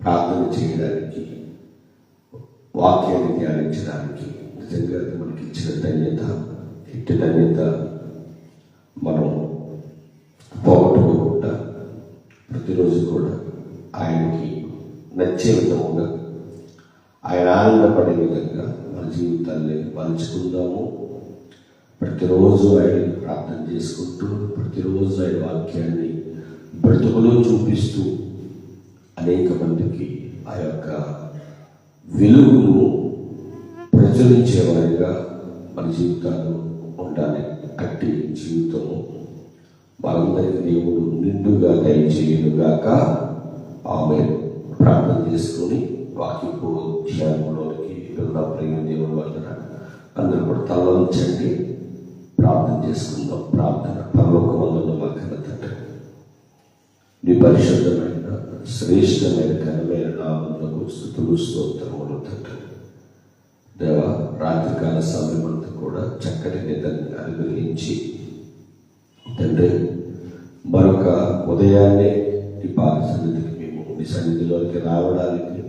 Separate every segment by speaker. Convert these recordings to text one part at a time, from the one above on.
Speaker 1: ప్రార్థన చేయడానికి వాక్యాన్ని ధ్యానించడానికి నిజంగా మనకి ఇచ్చిన ధన్యత ఇట్టి ధన్యత మనం పోగొట్టుకోకుండా ప్రతిరోజు కూడా ఆయనకి నచ్చే విధముగా ఆయన ఆనందపడే విధంగా మన జీవితాన్ని మలుచుకుందాము. ప్రతిరోజు ఆయన ప్రార్థన చేసుకుంటూ ప్రతిరోజు ఆయన వాక్యాన్ని బ్రతుకులో చూపిస్తూ అనేక మందికి ఆ యొక్క విలువను ప్రచురించేవారిగా మన జీవితాలు ఉండాలి అట్టి జీవితము. మనందరికీ దేవుడు నిండుగా దయచేయునుగాక. ఆమె ప్రార్థన చేసుకొని వాక్యపు ధ్యానంలోనికి వెళ్దాం. ప్రేమ దేవుడు వల్ల అందరూ కూడా తలవంచండి. ప్రార్థన చేసుకుందాం. ప్రార్థన పరలోక వందన మగ్గన తండ్రి. నీ పరిశుద్ధమైన శ్రేష్టమైన ఘనమైన నామములకు స్థుతులు స్తోత్రములు తండ్రి. దేవ రాత్రికాల సమయం అంతా కూడా చక్కటి నిద్రని అనుగ్రహించి తండ్రి మరొక ఉదయాన్నే నీ పాద సన్నిధికి మేము నీ సన్నిధిలోకి రావడానికి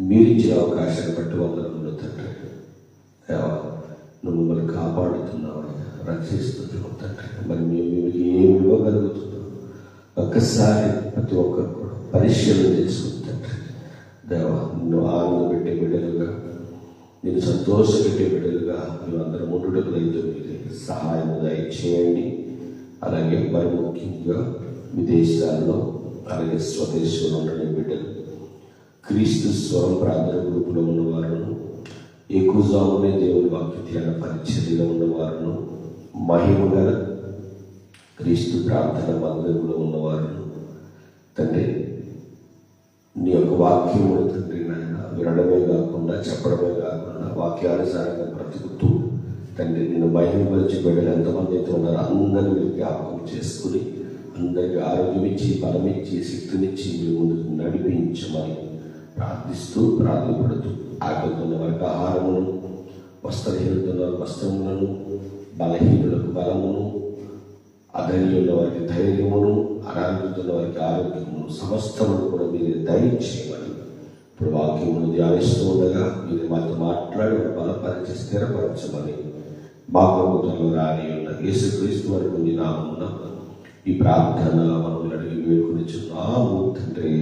Speaker 1: మీరు ఇచ్చిన అవకాశాన్ని బట్టి వందరములు తండ్రి. దేవా నువ్వు మమ్మల్ని కాపాడుతున్నావు రక్షిస్తున్నావు తండ్రి. మరి మేము మిమ్మల్ని ఏమి ఇవ్వగలుగుతున్నాం? ఒక్కసారి ప్రతి ఒక్కరు కూడా పరిశీలన చేసుకుంటాడు దేవ నువ్వు ఆనంద పెట్టే బిడ్డలుగా నేను సంతోష పెట్టే బిడ్డలుగా మేము అందరం ఉండుటకు మీద సహాయం దయచేయండి. అలాగే మరి ముఖ్యంగా విదేశాల్లో అలాగే స్వదేశంలో ఉండే బిడ్డలు క్రీస్తు స్వరం ప్రార్థన గ్రూపులో ఉన్నవారును ఎక్కువజామునే దేవుని వాక్య ధ్యాన పరిచర్యలో ఉన్నవారును మహిమగల క్రీస్తు ప్రార్థన మందిరంలో ఉన్నవారు తండ్రి నీ యొక్క వాక్యములు తండ్రి నాయన వినడమే కాకుండా చెప్పడమే కాకుండా వాక్యానుసారంగా బ్రతుకుతూ తండ్రి నేను మహిమపరిచి బిడ్డలు ఎంతమంది అయితే ఉన్నారో అందరినీ జ్ఞాపకం చేసుకుని అందరికీ ఆరోగ్యం ఇచ్చి బలమిచ్చి శక్తినిచ్చి మీ ముందుకు నడిపించమని ప్రార్థిస్తూ ప్రార్థపడుతూ ఆకలితున్న వారికి ఆహారమును వస్త్రహీనుతున్న వారికి వస్త్రములను బలహీనులకు బలమును అధైర్యంలో వారికి ధైర్యమును అనారోగ్యంలో వారికి ఆరోగ్యమును సమస్తమును కూడా మీరు దయచేయమని ఇప్పుడు వాక్యమును ధ్యానిస్తూ ఉండగా మీరు మాతో మాట్లాడి బలపరిచి స్థిరపరచమని మా ప్రభుత్వంలో రాని ఉన్న యేసుక్రీస్తు వారి కొన్ని నామమున ఈ ప్రార్థన మనం అడిగి వేడుకొనిచున్నాము తండ్రి.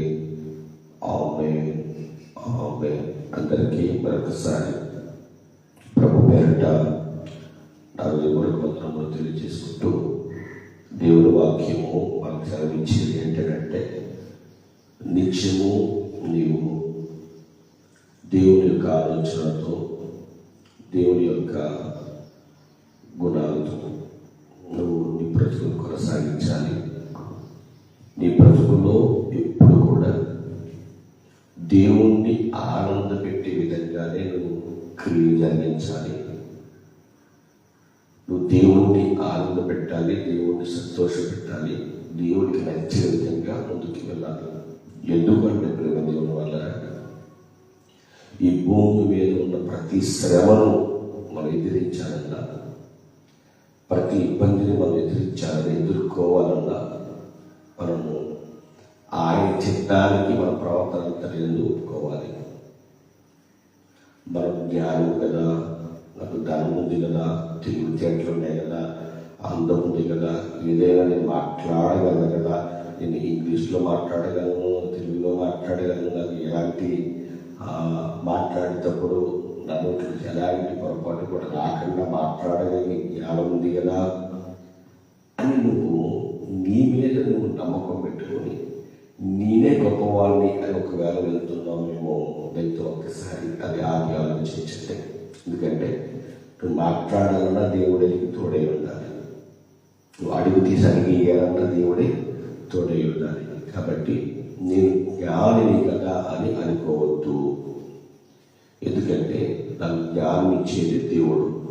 Speaker 1: ఆమె ఆమె అందరికీ మరొకసారి ప్రభు పేరిట నా హృదయపూర్వక వందనములు తెలియజేసుకుంటూ దేవుడి వాక్యము మనకు సెలవిచ్చేది ఏంటంటే నిత్యము నీవు దేవుని యొక్క ఆలోచనతో దేవుని యొక్క గుణాలతో నువ్వు నీ బ్రతుకును కొనసాగించాలి. నీ బ్రతుకులో దేవుణ్ణి ఆనందపెట్టే విధంగానే నువ్వు క్రియలు జరిగించాలి. నువ్వు దేవుణ్ణి ఆనంద పెట్టాలి దేవుణ్ణి సంతోష పెట్టాలి దేవుడికి నచ్చే విధంగా ముందుకు వెళ్ళాలి. ఎందుకంటే ప్రేమ దేవుని వల్ల? ఈ భూమి మీద ఉన్న ప్రతి శ్రమను మనం ఎదిరించాలన్నా ప్రతి ఇబ్బందిని మనం ఎదిరించాలని ఎదుర్కోవాలన్నా మనము ఆయన చిత్తానికి మన ప్రవర్తన తల్లిని ఒప్పుకోవాలి? మనకు జ్ఞానం కదా నాకు ధనం ఉంది కదా తెలుగు ఉన్నాయి కదా అందం ఉంది కదా ఏదైనా నేను మాట్లాడగలను కదా నేను ఇంగ్లీష్లో మాట్లాడగలను తెలుగులో మాట్లాడగలను నాకు ఎలాంటి మాట్లాడేటప్పుడు నన్ను ఎలాంటి పొరపాటు కూడా రాకుండా మాట్లాడగలిగే జ్ఞానం ఉంది కదా అని నువ్వు నీ మీద నువ్వు నమ్మకం పెట్టుకొని నేనే గొప్పవాడిని అని ఒకవేళ వెళ్తున్నామేమో దయతో ఒక్కసారి అది ఆది ఆలోచించండి. ఎందుకంటే నువ్వు మాట్లాడాలన్నా దేవుడికి తోడై ఉండాలి. నువ్వు అడుగు తీసి అడిగేయాలన్నా దేవుడే తోడై ఉండాలి. కాబట్టి నేను జ్ఞానిని కదా అని అనుకోవద్దు. ఎందుకంటే నాకు జ్ఞానం ఇచ్చేది దేవుడు.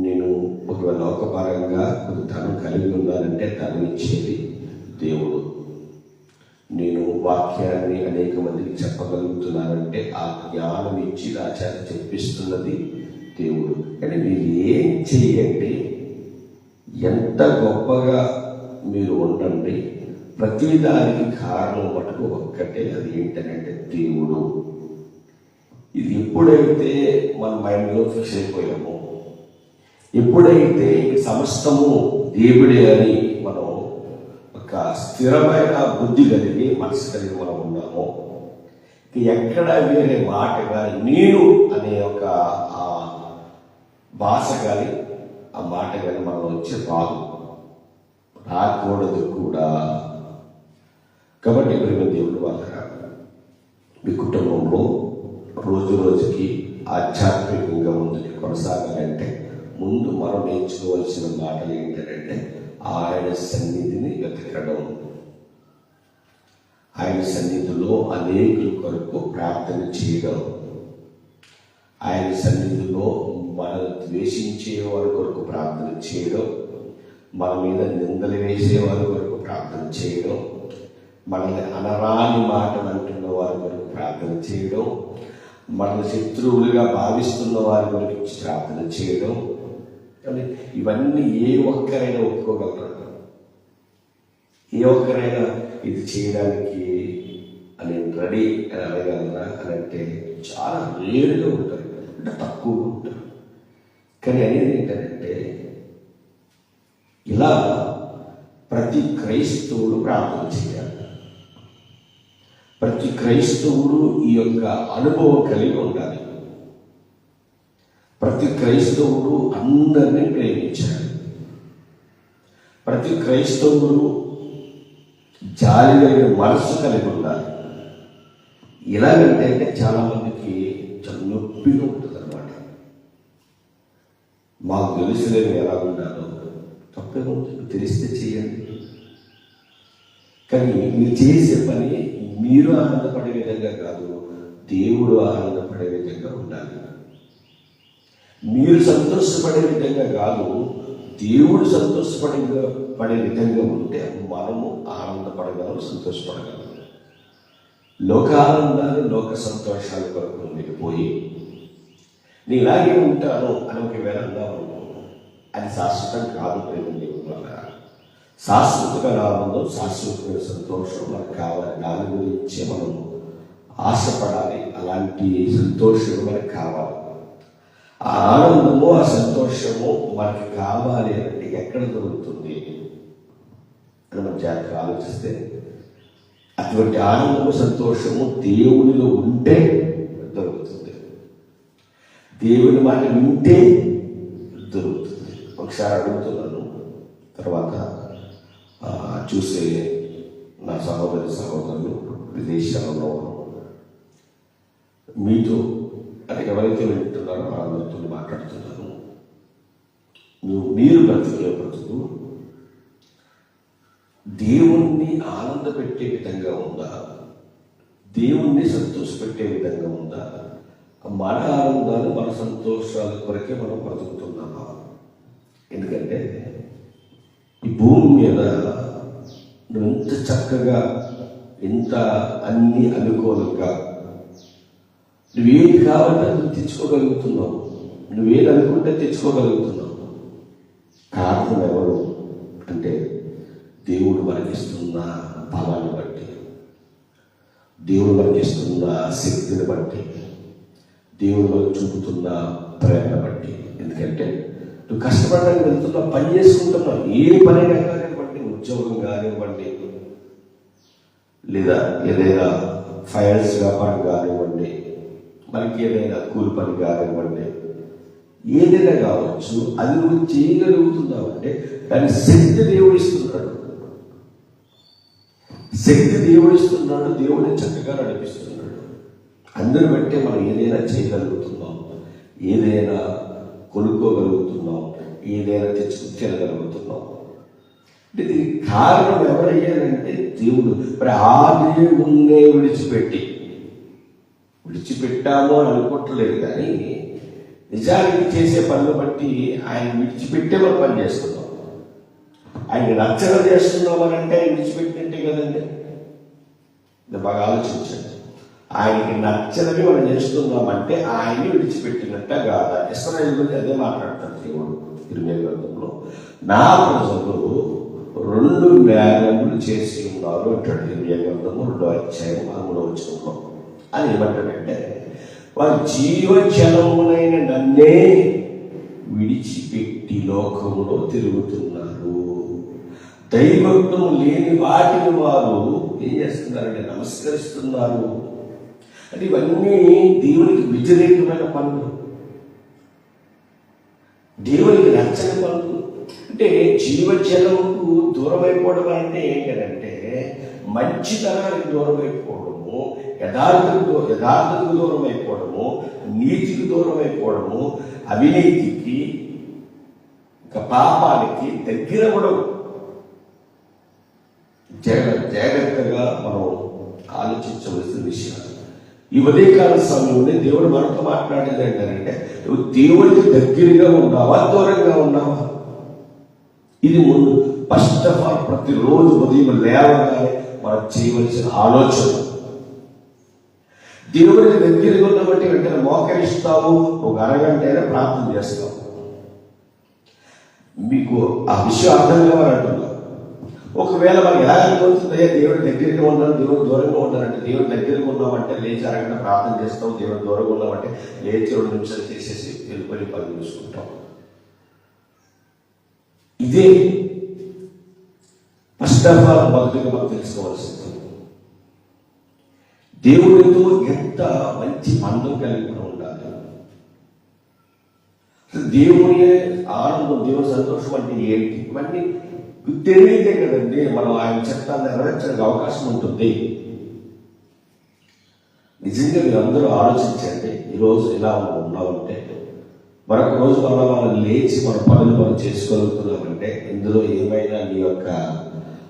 Speaker 1: నేను ఒకవేళ లోకపరంగా కొంత ధనం కలిగి ఉన్నానంటే ధనం ఇచ్చేది దేవుడు. అనేక మందికి చెప్పగలుగుతున్నారంటే ఆ జ్ఞానం ఇచ్చి ఆచార్య చెప్పిస్తున్నది దేవుడు. కానీ మీరు ఏం చేయండి ఎంత గొప్పగా మీరు ఉండండి ప్రతిదానికి కారణం మటుకు ఒక్కటే అది ఏంటంటే దేవుడు. ఇది ఎప్పుడైతే మన మైండ్లో ఫిక్స్ అయిపోయామో ఎప్పుడైతే సమస్తము దేవుడే అని మనం ఒక స్థిరమైన బుద్ధి కలిగి మనసు కలిగి మనం ఉన్నామో ఎక్కడ వేరే మాట కానీ నేను అనే ఒక ఆ భాష కానీ ఆ మాట కానీ మనం వచ్చి రాదు రాకూడదు కూడా. కాబట్టి ప్రేమ దేవుడు వాళ్ళ మీ కుటుంబంలో రోజు రోజుకి ఆధ్యాత్మికంగా ముందుకు కొనసాగాలంటే ముందు మనం నేర్చుకోవాల్సిన మాటలు ఏంటంటే ఆయన సన్నిధిని వెతకడం ఆయన సన్నిధిలో అనేకుల కొరకు ప్రార్థన చేయడం ఆయన సన్నిధిలో మనల్ని ద్వేషించే వారి కొరకు ప్రార్థన చేయడం మన మీద నిందలు వేసే వారి కొరకు ప్రార్థన చేయడం మనల్ని అనరాని మాటలు అంటున్న వారి కొరకు ప్రార్థన చేయడం మనల్ని శత్రువులుగా భావిస్తున్న వారి కొరకు ప్రార్థన చేయడం. ఇవన్నీ ఏ ఒక్కరైనా ఒప్పుకోగలరు ఏ ఒక్కరైనా ఇది చేయడానికి అని రెడీ అని అడగలరా? అని అంటే చాలా రేరుగా ఉంటారు అంటే తక్కువగా ఉంటారు కానీ అనేది ఏంటంటే ఇలా ప్రతి క్రైస్తవుడు ప్రార్థన చేయాలి. ప్రతి క్రైస్తవుడు ఈ యొక్క అనుభవం కలిగి ఉండాలి. ప్రతి క్రైస్తవుడు అందరినీ ప్రేమించాలి. ప్రతి క్రైస్తవుడు జాలి కలిగిన మనస్సు కలిగి ఉండాలి. ఎలాగంటే అంటే చాలా మందికి చాలా నొప్పిగా ఉంటుంది అనమాట మాకు తెలుసులేని ఎలా ఉండాలో. తప్పేముంటుంది తెలిస్తే చేయండి. కానీ మీరు చేసే పని మీరు ఆనందపడే విధంగా కాదు దేవుడు ఆనందపడే విధంగా ఉండాలి. మీరు సంతోషపడే విధంగా కాదు దేవుడు సంతోషపడే పడే విధంగా ఉంటే ఆనందపడగలం లోక లోకానందాలు లోక సంతోషాల కొరకు మీరు పోయి నేను ఇలాగే ఉంటాను అని ఒక వేళ ఉంటాను అది శాశ్వతం కాదు ప్రేమ దేవుని శాశ్వతమైన ఆనందం శాశ్వతమైన సంతోషం మనకు కావాలి. దాని గురించి మనం ఆశపడాలి. అలాంటి సంతోషం మనకు కావాలి. ఆ ఆనందము ఆ సంతోషము మనకి కావాలి అంటే ఎక్కడ దొరుకుతుంది? అని మనం జాగ్రత్తగా ఆలోచిస్తే అటువంటి ఆనందము సంతోషము దేవునిలో ఉంటే దొరుకుతుంది. దేవుని మాట వింటే దొరుకుతుంది. ఒకసారి అడుగుతున్నాను. తర్వాత చూసే నా సహోదరి సహోదరులు విదేశాలలో మీతో అంటే ఎవరైతే వింటున్నారో వాళ్ళతో మాట్లాడుతున్నాను. నువ్వు మీరు బ్రతుకులే బ్రతుకు దేవుణ్ణి ఆనందపెట్టే విధంగా ఉందా? దేవుణ్ణి సంతోషపెట్టే విధంగా ఉందా? మన ఆనందాలు మన సంతోషాల కొరకే మనం బ్రతుకుతున్నామా? ఎందుకంటే ఈ భూమి మీద నువ్వు ఎంత చక్కగా ఎంత అన్ని అనుకూలంగా నువ్వేది కావాలంటే నువ్వు తెచ్చుకోగలుగుతున్నావు. నువ్వేది అనుకుంటే తెచ్చుకోగలుగుతున్నావు. కారణం ఎవరు? అంటే దేవుడు మనకిస్తున్న బలాన్ని బట్టి దేవుడు మనకిస్తున్న శక్తిని బట్టి దేవుడు మనకు చూపుతున్న ప్రేరణ బట్టి. ఎందుకంటే నువ్వు కష్టపడడానికి వెళ్తున్నా పని చేసుకుంటున్నావు ఏ పని కానివ్వండి ఉద్యోగం కానివ్వండి లేదా ఏదైనా ఫైనాన్స్ వ్యాపారం కానివ్వండి మనకి ఏదైనా కూలి పని కానివ్వండి ఏదైనా కావచ్చు అది నువ్వు చేయగలుగుతున్నావు అంటే దాని శక్తి దేవుడు ఇస్తున్నాడు. శక్తి దేవుడు ఇస్తున్నాడు దేవుడిని చక్కగా నడిపిస్తున్నాడు. అందరి బట్టే మనం ఏదైనా చేయగలుగుతున్నాం. ఏదైనా కొనుక్కోగలుగుతున్నాం. ఏదైనా తెచ్చుకు తినగలుగుతున్నాం. అంటే దీనికి కారణం ఎవరయ్యారంటే దేవుడు. మరి ఆ దేవుణ్ణే విడిచిపెట్టి. విడిచిపెట్టాము అని అనుకుంటలేదు కానీ నిజానికి చేసే పనులు బట్టి ఆయన విడిచిపెట్టే మనం పని చేస్తున్నాం. ఆయన రచన చేస్తున్నాం అని అంటే ఆయన విడిచిపెట్టి కదండి? ఇది బాగా ఆలోచించండి. ఆయనకి నచ్చనివి మనం చేస్తున్నామంటే ఆయన్ని విడిచిపెట్టినట్ట కాదా ఇస్రాయల్ గురించి అదే మాట్లాడతాడు దేవుడు ఇరవై గ్రంథంలో. నా ప్రజలు రెండు మేఘములు చేసి ఉన్నారు అంటాడు ఇరవై గ్రంథము రెండో అధ్యాయం మూడో వచనంలో. అని ఏమంటాడంటే వారి జీవజలమునైన నన్నే విడిచిపెట్టి లోకములో తిరుగుతున్నారు దైవత్వం లేని వాటిని వారు ఏం చేస్తున్నారంటే నమస్కరిస్తున్నారు. అంటే ఇవన్నీ దేవునికి వ్యతిరేకమైన పనులు. దేవునికి నచ్చని పనులు. అంటే జీవజలముకు దూరం అయిపోవడం అంటే ఏంటంటే మంచితనానికి దూరం అయిపోవడము యథార్థకు దూ- దూరం అయిపోవడము నీతికి దూరం అయిపోవడము అవినీతికి ఇంకా పాపానికి దగ్గర కూడా జాగ్రత్తగా మనం ఆలోచించవలసిన విషయాలు ఈ ఉదయకాల సమయంలో దేవుడు మనతో మాట్లాడేది ఏంటంటే నువ్వు దేవుడికి దగ్గరగా ఉన్నావా దూరంగా ఉన్నావా? ఇది ముందు. ఫస్ట్ ఆఫ్ ఆల్ ప్రతిరోజు ఉదయం లేవగానే మనం చేయవలసిన ఆలోచన. దేవుడికి దగ్గరగా ఉన్నబట్టి వెంటనే మోకరిస్తావు ఒక అరగంట అయినా ప్రార్థన చేస్తావు. మీకు ఆ విషయం అర్థం కావాలంటున్నా. ఒకవేళ మనకి ఎలా అనిపిస్తుంది దేవుడి దగ్గరగా ఉన్నాను దేవుడు దూరంగా ఉన్నానంటే దేవుడి దగ్గరగా ఉన్నామంటే లేచి అరగంట ప్రార్థన చేస్తాం దేవుడు దూరంగా ఉన్నామంటే లేచి రెండు నిమిషాలు చేసేసి వెళ్ళిపోయి పని చూసుకుంటాం. ఇదే ఫస్ట్ ఆఫ్ ఆల్ మొదటిగా మనం తెలుసుకోవాల్సింది. దేవుడితో ఎంత మంచి బంధం కలిగి ఉండాలి. దేవుడి దేవుని ఆనందం దేవుని సంతోషం అంటే ఏంటి? ఇవన్నీ తెలియదే కదండి మనం ఆయన చట్టాన్ని నెరవేర్చడానికి అవకాశం ఉంటుంది. నిజంగా మీరందరూ అందరూ ఆలోచించండి ఈరోజు ఇలా మనం ఉన్నామంటే మరొక రోజు వల్ల మనం లేచి మన పనులు మనం చేసుకోగలుగుతున్నామంటే ఇందులో ఏమైనా నీ యొక్క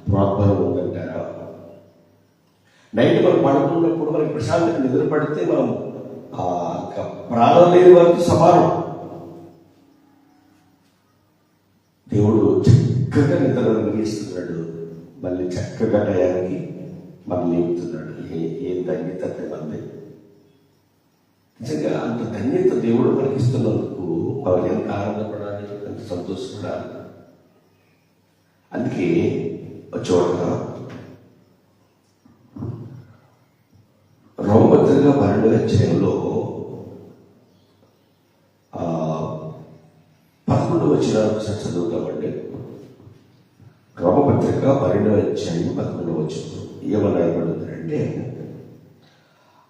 Speaker 1: ప్రోత్సాహం ఉందంటారా నైట్ మనం పడుకున్నప్పుడు మనకి ప్రశాంతంగా నిద్ర పడితే మనం ప్రాణం లేని వారికి సమానం. దేవుడు చక్కగా నిద్ర కలిగిస్తున్నాడు మళ్ళీ చక్కగా టయానికి మనం లేపుతున్నాడు. ఏ ఏ ధన్యత మంది నిజంగా అంత ధన్యత దేవుడు మనకి ఇస్తున్నందుకు మనం ఎంత ఆనందపడాలి ఎంత సంతోషపడాలి? అందుకే ఒక చోట రోమపత్రిక మరణ అధ్యాయంలో పదకొండు వచ్చిన ఒకసారి చదువుతామండి. అధ్యాయం పదకొండు వచ్చిన ఏమన్నా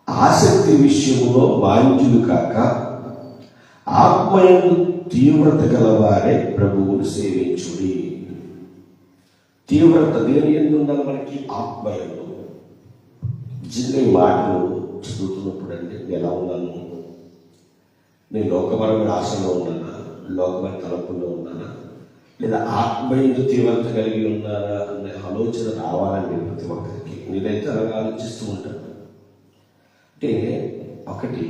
Speaker 1: ఆసక్తి విషయంలో బాధ్యులు కాక ఆత్మయందు తీవ్రత గలవారే ప్రభువును సేవించుడి. తీవ్రత దేని ఎందు మనకి? ఆత్మయందు. జిల్లే మాటలు చదువుతున్నప్పుడు అంటే ఎలా ఉన్నాను? నేను లోకపరమైన ఆశలో ఉన్నానా? లోకమైన తలపుల్లో ఉన్నానా? లేదా ఆత్మయందు తీవ్రత కలిగి ఉన్నారా అనే ఆలోచన రావాలండి ప్రతి ఒక్కరికి. నేనైతే అలాగా ఆలోచిస్తూ ఉంటాను అంటే ఒకటి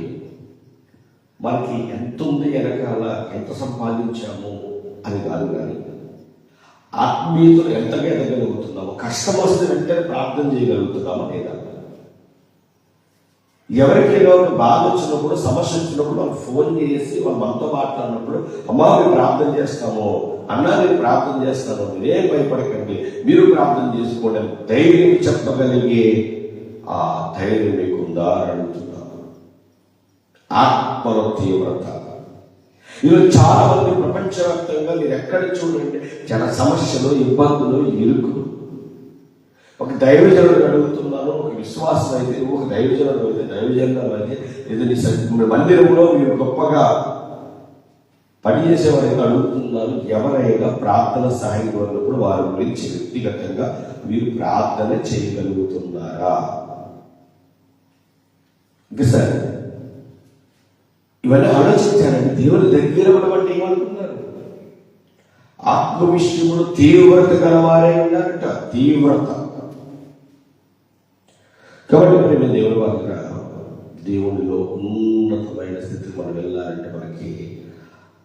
Speaker 1: మనకి ఎంత ఉంది వెనకాల ఎంత సంపాదించాము అని కాదు కానీ ఆత్మీయతలు ఎంతగా ఎదగలుగుతున్నాము కష్టం వస్తే వెంటనే ప్రార్థన చేయగలుగుతున్నామా లేదా? ఎవరికైనా బాధ వచ్చినప్పుడు సమస్య వచ్చినప్పుడు వాళ్ళు ఫోన్ చేసి వాళ్ళు మనతో మాట్లాడినప్పుడు అమ్మా మేము ప్రార్థన చేస్తాము. అన్నా నేను ప్రార్థన చేస్తాను మీరేం భయపడకండి. మీరు ప్రార్థన చేసుకోండి. ధైర్యం చెప్పగలిగే ఆ ధైర్యం మీకు ఉందా అని అడుగుతున్నాను. ఆత్మల తీవ్రత. ఈరోజు చాలా మంది ప్రపంచవ్యాప్తంగా మీరు ఎక్కడ చూడండి చాలా సమస్యలు ఇబ్బందులు ఇరుకులు. ఒక దైవజనుడు అడుగుతున్నాను ఒక విశ్వాసం అయితే ఒక దైవజనుడు అయితే దైవజనుడు అయితే ఏదైనా మందిరంలో మీరు గొప్పగా పనిచేసేవారైతే అడుగుతున్నాను ఎవరైనా ప్రార్థన సాయం కోరినప్పుడు వారి గురించి వ్యక్తిగతంగా మీరు ప్రార్థన చేయగలుగుతున్నారా? ఇంకా సార్ ఇవన్నీ ఆలోచించారండి. దేవుని దగ్గర ఉండడం ఏమనుకున్నారు ఆత్మ విషయంలో తీవ్రత గలవారే ఉన్నారట. తీవ్రత. కాబట్టి మరి మేము దేవుని వారిగా దేవునిలో ఉన్నతమైన స్థితికి మనం వెళ్ళాలంటే మనకి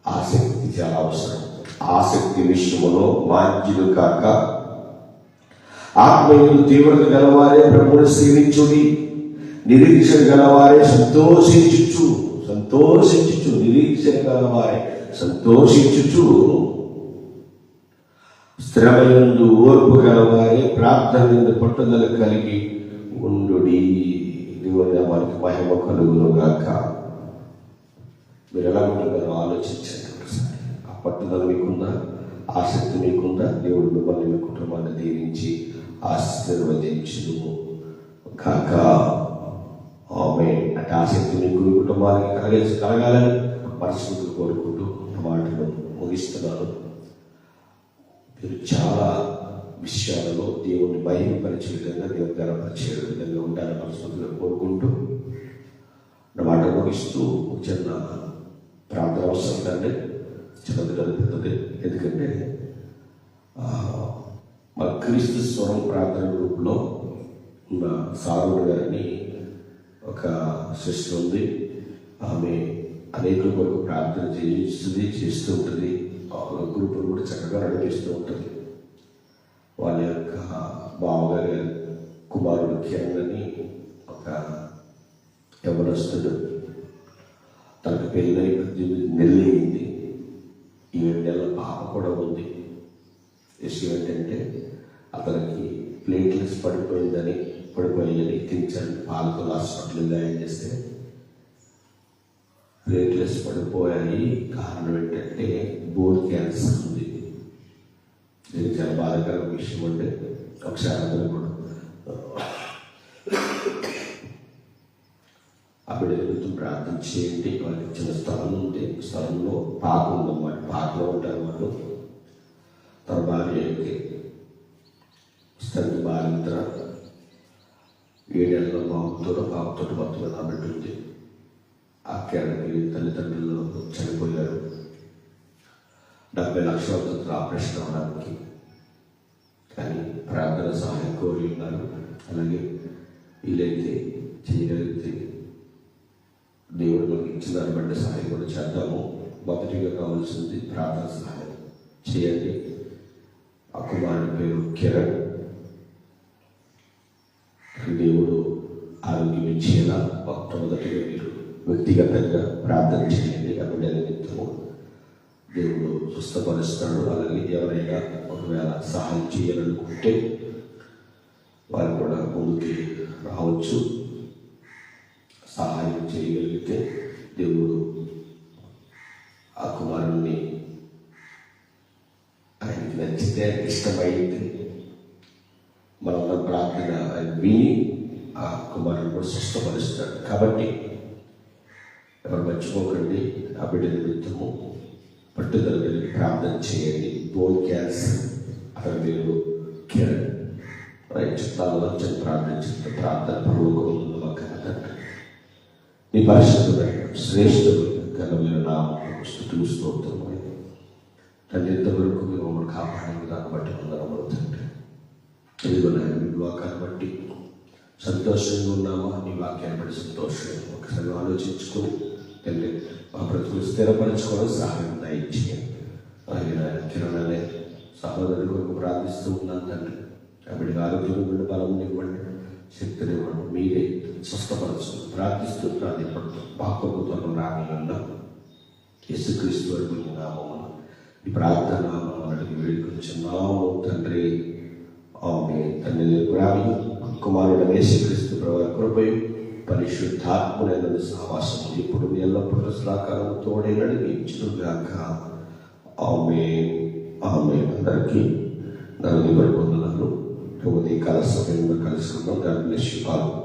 Speaker 1: ఆసక్తి చాలా అవసరం. ఆసక్తి విషయంలో బాధ్యులు కాక ఆత్మీయులు తీవ్రత గలవారే ప్రభుని సేవించుడి నిరీక్షణ గలవారే సంతోషించుచు సంతోషించుచు నిరీక్షణ గలవారే సంతోషించుచు. శ్రమయందు ఓర్పు గలవారే ప్రార్థన పట్టుదల కలిగి మహిమ కలుగును గాక మీరు ఎలా ఉంటున్నారో ఆలోచించండి ఒకసారి. ఆ పట్టుదల మీకుందా? ఆసక్తి మీకుందా? దేవుడు మిమ్మల్ని మీ కుటుంబాన్ని దీవించి ఆశీర్వదించును. కాక ఆమె అంటే ఆసక్తి మీకు మీ కుటుంబానికి కలగేసి కలగాలని మనస్ఫూర్తిగా కోరుకుంటూ నా ముగిస్తున్నారు ముగిస్తున్నాను. మీరు చాలా విషయాలలో దేవుని బయలుపరిచే విధంగా దేవుని గర్వపరిచే విధంగా ఉండాలని మనస్ఫూర్తిగా కోరుకుంటూ నా ఒక చిన్న ప్రార్థన అవసరం కంటే చిన్నది జరుగుతుంది ఎందుకంటే మా క్రీస్తు స్వరం ప్రార్థన గ్రూప్లో ఉన్న సారుడు గారిని ఒక సిస్టర్ ఉంది. ఆమె అనేక కొరకు ప్రార్థన చేయిస్తుంది చేస్తూ ఉంటుంది. వాళ్ళ గ్రూపులు కూడా చక్కగా నడిపిస్తూ ఉంటుంది. వాళ్ళ యొక్క బావగారి కుమారుడు కిరణ్ అని ఒక యవనస్తుడు. తనకు పెళ్ళై నెల్లయింది ఏడు నెలల పాప కూడా ఉంది. విషయం ఏంటంటే అతనికి ప్లేట్లెస్ పడిపోయిందని పడిపోయిందని ఎక్కించాలి పాలకు హాస్పిటల్ జాయిన్ చేస్తే ప్లేట్లెస్ పడిపోయాయి. కారణం ఏంటంటే బోన్ క్యాన్సర్ ఉంది. ఇది చాలా బాధాకరమైన విషయం అంటే ఒకసారి అందరూ కూడా గురించి ప్రార్థన చేయండి. వాళ్ళకి ఇచ్చిన స్థలం ఉంది స్థలంలో పాక ఉందన్నమాట పాకలో ఉంటారు వాళ్ళు. తన భార్యకి తండ్రి భార్య ఏడేళ్ళలో బాబుతో బాబుతో మొత్తం నా బిడ్డ ఉంది. ఆ కేరళకి తల్లిదండ్రులు చనిపోయారు. డెబ్బై లక్షల ఆపరేషన్ అవడానికి కానీ ప్రార్థన సహాయం కోరి ఉన్నారు. అలాగే వీలైతే చేయగలిగితే దేవుడు మనకి ఇచ్చిన దాన్ని బట్టి సహాయం కూడా చేద్దాము. మొదటిగా కావాల్సింది ప్రార్థన సహాయం. చేయండి. ఆ కుమారుడి పేరు కిరణ్. దేవుడు ఆరోగ్యం ఇచ్చేలా మొట్టమొదటిగా మీరు వ్యక్తిగతంగా ప్రార్థన చేయండి. అప్పుడు నిమిత్తము దేవుడు స్వస్థపరుస్తాడు. అలాగే ఎవరైనా ఒకవేళ సహాయం చేయాలనుకుంటే వారు కూడా ముందుకి రావచ్చు. సహాయం చేయగలిగితే దేవుడు ఆ కుమారుణ్ణి ఆయనకి నచ్చితే ఇష్టమైతే మనం ప్రార్థన విని ఆ కుమారుని కూడా స్వస్థపరుస్తాడు. కాబట్టి ఎవరు మర్చిపోకండి ఆ బిడ్డ నిమిత్తము పట్టుదల వెళ్ళి ప్రార్థన చేయండి. బోన్ క్యాన్సర్ అతని మీరు కిరణ్ రైట్ చిత్తాలలో ప్రార్థన ప్రార్థన పరలోకముందు మాకు నీ పరిశుద్ధమైన శ్రేష్ఠులు ఘనమైన నామములకు స్థుతులు స్తోత్రములు తల్లి ఇంతవరకు మీరు మమ్మల్ని కాపాడిన విధానం బట్టి అందరం తండ్రి. ఇదిగో నాయన మీ వాక్యాన్ని బట్టి సంతోషంగా ఉన్నామా? నీ వాక్యాన్ని బట్టి సంతోషంగా ఒకసారి ఆలోచించుకొని తల్లి మా బ్రతుకులు స్థిరపరచుకోవడం సహాయం దయచేయండి. అలాగే నాయన కిరణాలే సహోదరుల కొరకు ప్రార్థిస్తూ ఉన్నాను తండ్రి. కాబట్టి ఆరోగ్యం నుండి బలం ఇవ్వండి శక్తిని ఇవ్వండి. మీరే స్వస్థపరచు ప్రార్థిస్తూ ప్రార్థిపడుతూ బాకొకతో రాని ఉన్నాం యేసుక్రీస్తు వరకు నామమున ఈ ప్రార్థన మనకి వేడుకొచ్చున్నాము తండ్రి ఆమె తండ్రి రావి కుమారుడు యేసుక్రీస్తు ప్రభు కృపయు పరిశుద్ధాత్మనైన సహవాసం ఇప్పుడు ఎల్లప్పుడూ సదాకాలం తోడే నడిపించుగాక ఆమె ఆమె అందరికీ నలుగురు పొందులను ఉదయకాల సమయంలో కలుసుకుందాం దాని శుభాలు